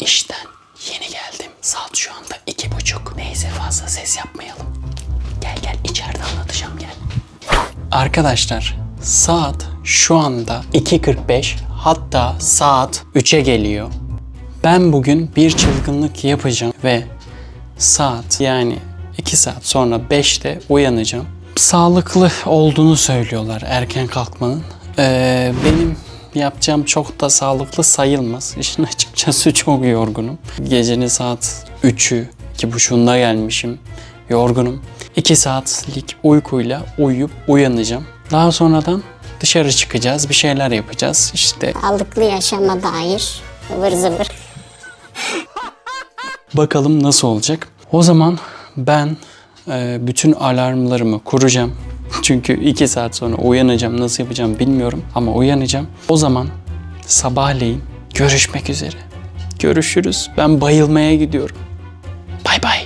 İşten yeni geldim. Saat şu anda iki buçuk. Neyse fazla ses yapmayalım. Gel gel içeride anlatacağım gel. Arkadaşlar saat şu anda 2.45 hatta saat 3'e geliyor. Ben bugün bir çılgınlık yapacağım ve saat yani 2 saat sonra 5'te uyanacağım. Sağlıklı olduğunu söylüyorlar erken kalkmanın. Ee, benim yapacağım çok da sağlıklı sayılmaz. İşin açıkçası çok yorgunum. Gecenin saat 3'ü, 2.30'unda gelmişim. Yorgunum. 2 saatlik uykuyla uyuyup uyanacağım. Daha sonradan dışarı çıkacağız, bir şeyler yapacağız. İşte Sağlıklı yaşama dair ıvır zıvır. Bakalım nasıl olacak. O zaman ben e, bütün alarmlarımı kuracağım. Çünkü iki saat sonra uyanacağım. Nasıl yapacağım bilmiyorum ama uyanacağım. O zaman sabahleyin görüşmek üzere. Görüşürüz. Ben bayılmaya gidiyorum. Bay bay.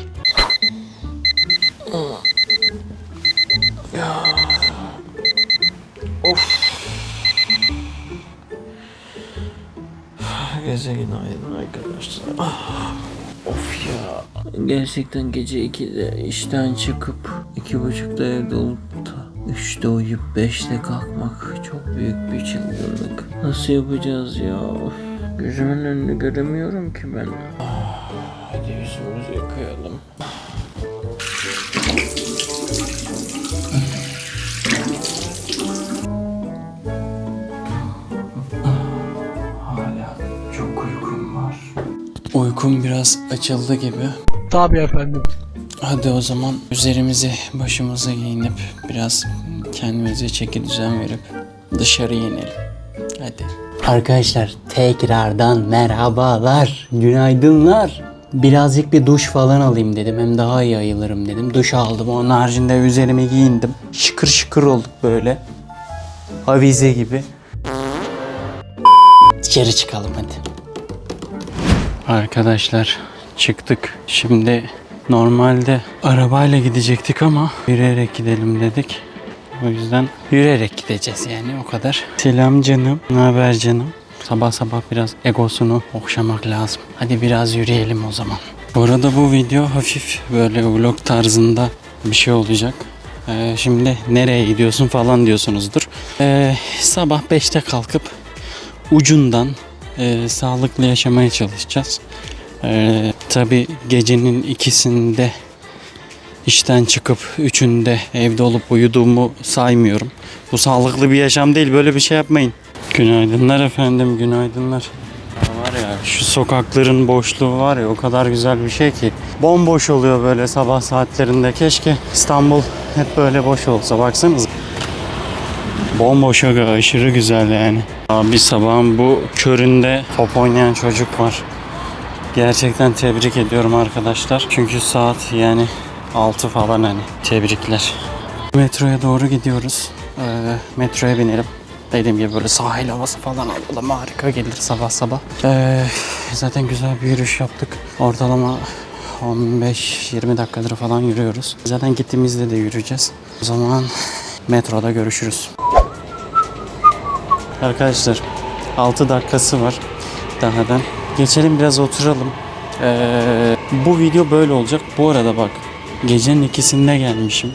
Herkese günaydın arkadaşlar. Ah, of ya. Gerçekten gece 2'de işten çıkıp iki buçukta evde olup 3'te uyuyup 5'te kalkmak çok büyük bir çılgınlık. Nasıl yapacağız ya? Of, gözümün önünü göremiyorum ki ben. Ah, hadi yüzümüzü yıkayalım. Hala çok uykum var. Uykum biraz açıldı gibi. Tabii efendim. Hadi o zaman üzerimizi başımıza giyinip biraz kendimize çeki düzen verip dışarı inelim. Hadi. Arkadaşlar tekrardan merhabalar, günaydınlar. Birazcık bir duş falan alayım dedim. Hem daha iyi ayılırım dedim. Duş aldım. Onun haricinde üzerime giyindim. Şıkır şıkır olduk böyle. Avize gibi. Dışarı çıkalım hadi. Arkadaşlar çıktık. Şimdi normalde arabayla gidecektik ama yürüyerek gidelim dedik. O yüzden yürüyerek gideceğiz yani o kadar. Selam canım. Ne haber canım? Sabah sabah biraz egosunu okşamak lazım. Hadi biraz yürüyelim o zaman. Bu arada bu video hafif böyle vlog tarzında bir şey olacak. Ee, şimdi nereye gidiyorsun falan diyorsunuzdur. Ee, sabah 5'te kalkıp ucundan e, sağlıklı yaşamaya çalışacağız. Ee, Tabi gecenin ikisinde işten çıkıp üçünde evde olup uyuduğumu saymıyorum. Bu sağlıklı bir yaşam değil böyle bir şey yapmayın. Günaydınlar efendim günaydınlar. Var ya şu sokakların boşluğu var ya o kadar güzel bir şey ki. Bomboş oluyor böyle sabah saatlerinde. Keşke İstanbul hep böyle boş olsa baksanıza. Bomboş aga aşırı güzel yani. Abi sabahın bu köründe top oynayan çocuk var. Gerçekten tebrik ediyorum arkadaşlar. Çünkü saat yani 6 falan hani. Tebrikler. Metroya doğru gidiyoruz. Ee, metroya binelim. Dediğim gibi böyle sahil havası falan alalım. Harika gelir sabah sabah. Ee, zaten güzel bir yürüyüş yaptık. Ortalama 15-20 dakikadır falan yürüyoruz. Zaten gittiğimizde de yürüyeceğiz. O zaman metroda görüşürüz. Arkadaşlar 6 dakikası var dahadan. Geçelim biraz oturalım. Ee, bu video böyle olacak. Bu arada bak gecenin ikisinde gelmişim.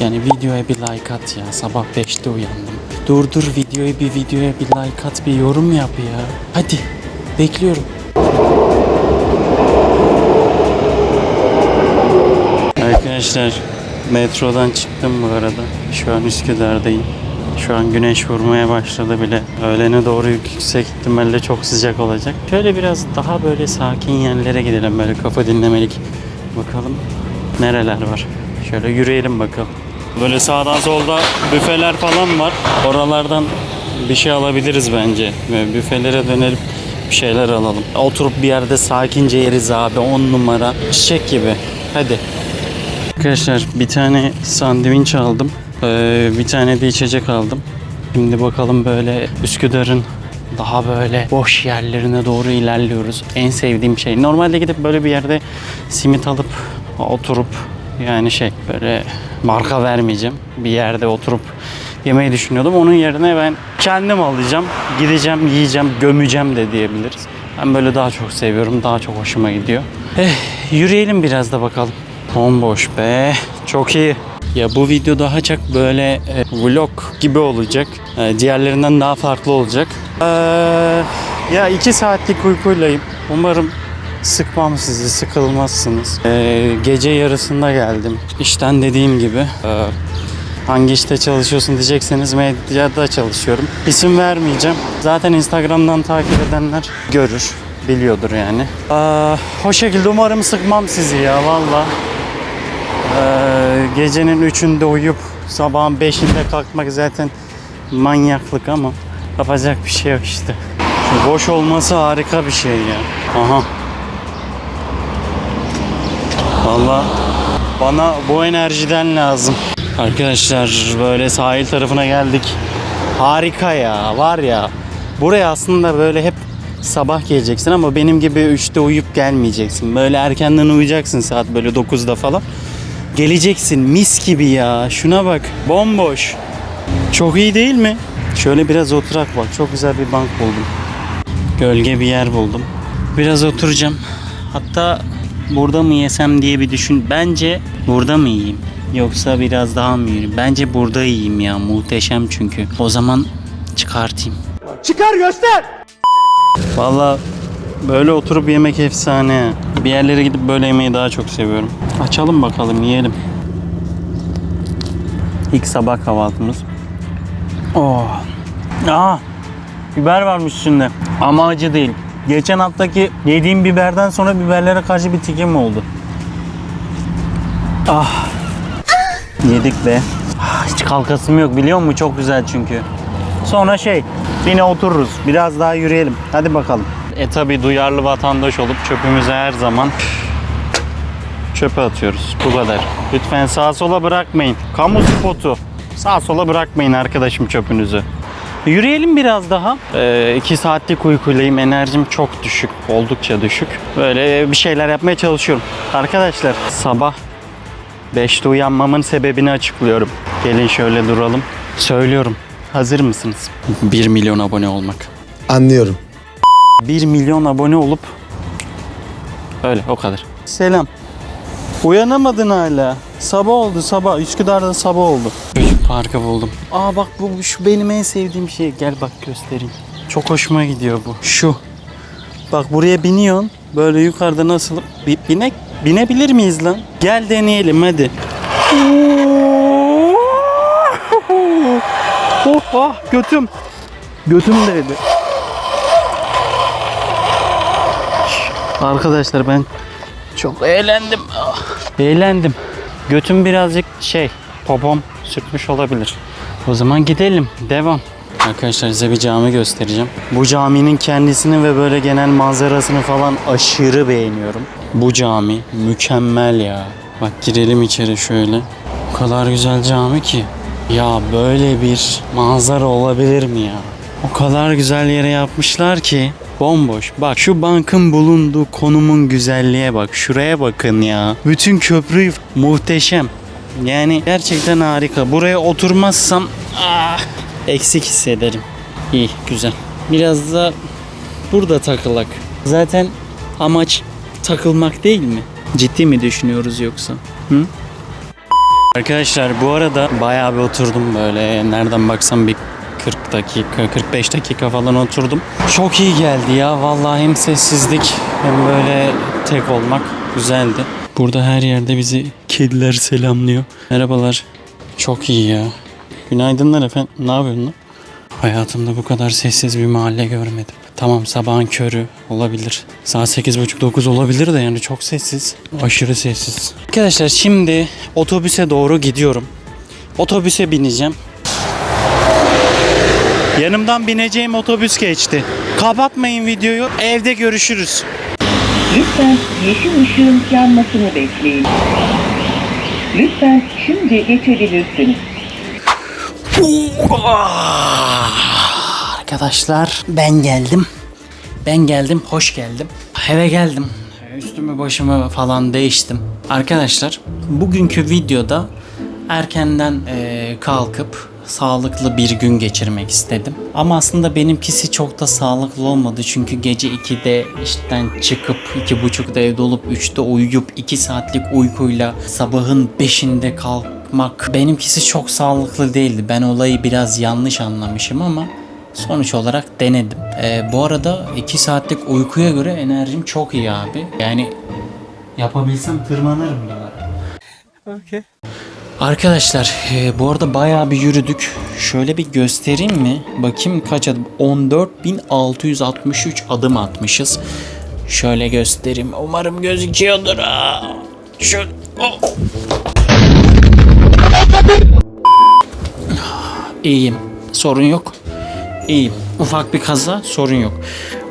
Yani videoya bir like at ya. Sabah 5'te uyandım. Durdur videoyu bir videoya bir like at bir yorum yap ya. Hadi bekliyorum. Arkadaşlar metrodan çıktım bu arada. Şu an Üsküdar'dayım. Şu an güneş vurmaya başladı bile. Öğlene doğru yüksek ihtimalle çok sıcak olacak. Şöyle biraz daha böyle sakin yerlere gidelim böyle kafa dinlemelik. Bakalım nereler var. Şöyle yürüyelim bakalım. Böyle sağdan solda büfeler falan var. Oralardan bir şey alabiliriz bence. Böyle büfelere dönelim bir şeyler alalım. Oturup bir yerde sakince yeriz abi 10 numara. Çiçek gibi. Hadi. Arkadaşlar bir tane sandviç aldım. Ee, bir tane de içecek aldım. Şimdi bakalım böyle Üsküdar'ın daha böyle boş yerlerine doğru ilerliyoruz. En sevdiğim şey. Normalde gidip böyle bir yerde simit alıp oturup yani şey böyle marka vermeyeceğim. Bir yerde oturup yemeyi düşünüyordum. Onun yerine ben kendim alacağım. Gideceğim, yiyeceğim, gömeceğim de diyebiliriz. Ben böyle daha çok seviyorum. Daha çok hoşuma gidiyor. Eh, yürüyelim biraz da bakalım. Bomboş be. Çok iyi. Ya bu video daha çok böyle e, vlog gibi olacak. E, diğerlerinden daha farklı olacak. Ee, ya iki saatlik uykuylayım. Umarım sıkmam sizi, sıkılmazsınız. Ee, gece yarısında geldim. İşten dediğim gibi. e, hangi işte çalışıyorsun diyecekseniz medyada çalışıyorum. İsim vermeyeceğim. Zaten Instagram'dan takip edenler görür. Biliyordur yani. Aa, o şekilde umarım sıkmam sizi ya valla. Ee, gecenin üçünde uyup sabahın beşinde kalkmak zaten manyaklık ama yapacak bir şey yok işte. Şu boş olması harika bir şey ya. Aha. Valla bana bu enerjiden lazım. Arkadaşlar böyle sahil tarafına geldik. Harika ya var ya. Buraya aslında böyle hep sabah geleceksin ama benim gibi 3'te uyuyup gelmeyeceksin. Böyle erkenden uyuyacaksın saat böyle 9'da falan. Geleceksin mis gibi ya. Şuna bak bomboş. Çok iyi değil mi? Şöyle biraz oturak bak. Çok güzel bir bank buldum. Gölge bir yer buldum. Biraz oturacağım. Hatta burada mı yesem diye bir düşün. Bence burada mı yiyeyim? Yoksa biraz daha mı yiyeyim? Bence burada yiyeyim ya. Muhteşem çünkü. O zaman çıkartayım. Çıkar göster. Valla böyle oturup yemek efsane. Bir yerlere gidip böyle yemeyi daha çok seviyorum. Açalım bakalım yiyelim. İlk sabah kahvaltımız. Oh. Aa, biber varmış üstünde. Ama acı değil. Geçen haftaki yediğim biberden sonra biberlere karşı bir tikim oldu. Ah. Yedik be. Ah, Hiç kalkasım yok biliyor musun? Çok güzel çünkü. Sonra şey yine otururuz. Biraz daha yürüyelim. Hadi bakalım. E tabi duyarlı vatandaş olup çöpümüzü her zaman çöpe atıyoruz. Bu kadar. Lütfen sağa sola bırakmayın. Kamu spotu. Sağa sola bırakmayın arkadaşım çöpünüzü. Yürüyelim biraz daha. Ee, iki saatlik uykuylayım. Enerjim çok düşük. Oldukça düşük. Böyle bir şeyler yapmaya çalışıyorum. Arkadaşlar sabah 5'te uyanmamın sebebini açıklıyorum. Gelin şöyle duralım. Söylüyorum. Hazır mısınız? 1 milyon abone olmak. Anlıyorum. 1 milyon abone olup öyle o kadar. Selam. Uyanamadın hala. Sabah oldu sabah. Üsküdar'da sabah oldu. Çocuk parkı buldum. Aa bak bu şu benim en sevdiğim şey. Gel bak göstereyim. Çok hoşuma gidiyor bu. Şu. Bak buraya biniyorsun. Böyle yukarıda nasıl bi- binek binebilir miyiz lan? Gel deneyelim hadi. Oh, ah götüm. Götüm değdi. Arkadaşlar ben çok eğlendim. Ah, Eğlendim. Götüm birazcık şey, popom sürtmüş olabilir. O zaman gidelim. Devam. Arkadaşlar size bir cami göstereceğim. Bu caminin kendisini ve böyle genel manzarasını falan aşırı beğeniyorum. Bu cami mükemmel ya. Bak girelim içeri şöyle. O kadar güzel cami ki. Ya böyle bir manzara olabilir mi ya? O kadar güzel yere yapmışlar ki bomboş. Bak şu bankın bulunduğu konumun güzelliğe bak. Şuraya bakın ya. Bütün köprü muhteşem. Yani gerçekten harika. Buraya oturmazsam ah, eksik hissederim. İyi, güzel. Biraz da burada takılak. Zaten amaç takılmak değil mi? Ciddi mi düşünüyoruz yoksa? Hı? Arkadaşlar bu arada bayağı bir oturdum böyle nereden baksam bir 40 dakika 45 dakika falan oturdum. Çok iyi geldi ya vallahi hem sessizlik hem böyle tek olmak güzeldi. Burada her yerde bizi kediler selamlıyor. Merhabalar. Çok iyi ya. Günaydınlar efendim. Ne yapıyorsun? Hayatımda bu kadar sessiz bir mahalle görmedim. Tamam sabahın körü olabilir. Saat 8.30-9 olabilir de yani çok sessiz. Aşırı sessiz. Arkadaşlar şimdi otobüse doğru gidiyorum. Otobüse bineceğim. Yanımdan bineceğim otobüs geçti. Kapatmayın videoyu. Evde görüşürüz. Lütfen yeşil ışığın yanmasını bekleyin. Lütfen şimdi geçebilirsiniz. Arkadaşlar ben geldim. Ben geldim, hoş geldim. Eve geldim. Üstümü başımı falan değiştim. Arkadaşlar bugünkü videoda erkenden eee, kalkıp sağlıklı bir gün geçirmek istedim. Ama aslında benimkisi çok da sağlıklı olmadı. Çünkü gece 2'de işten çıkıp 2.30'da evde olup 3'te uyuyup 2 saatlik uykuyla sabahın 5'inde kalkmak benimkisi çok sağlıklı değildi. Ben olayı biraz yanlış anlamışım ama sonuç olarak denedim. Ee, bu arada 2 saatlik uykuya göre enerjim çok iyi abi. Yani yapabilsem tırmanırım duvara. Arkadaşlar e, bu arada bayağı bir yürüdük. Şöyle bir göstereyim mi? Bakayım kaç adım? 14.663 adım atmışız. Şöyle göstereyim. Umarım gözüküyordur. ha. Şu... Oh. İyiyim. Sorun yok. İyiyim. Ufak bir kaza sorun yok.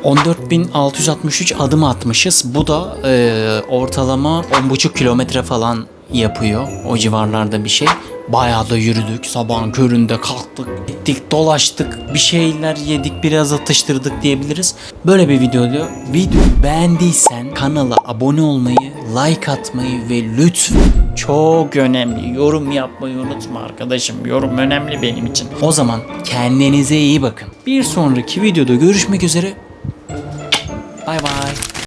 14.663 adım atmışız. Bu da e, ortalama 10,5 kilometre falan yapıyor. O civarlarda bir şey. Bayağı da yürüdük. Sabahın köründe kalktık, gittik, dolaştık, bir şeyler yedik, biraz atıştırdık diyebiliriz. Böyle bir. Video beğendiysen kanala abone olmayı, like atmayı ve lütfen çok önemli yorum yapmayı unutma arkadaşım. Yorum önemli benim için. O zaman kendinize iyi bakın. Bir sonraki videoda görüşmek üzere. Bay bay.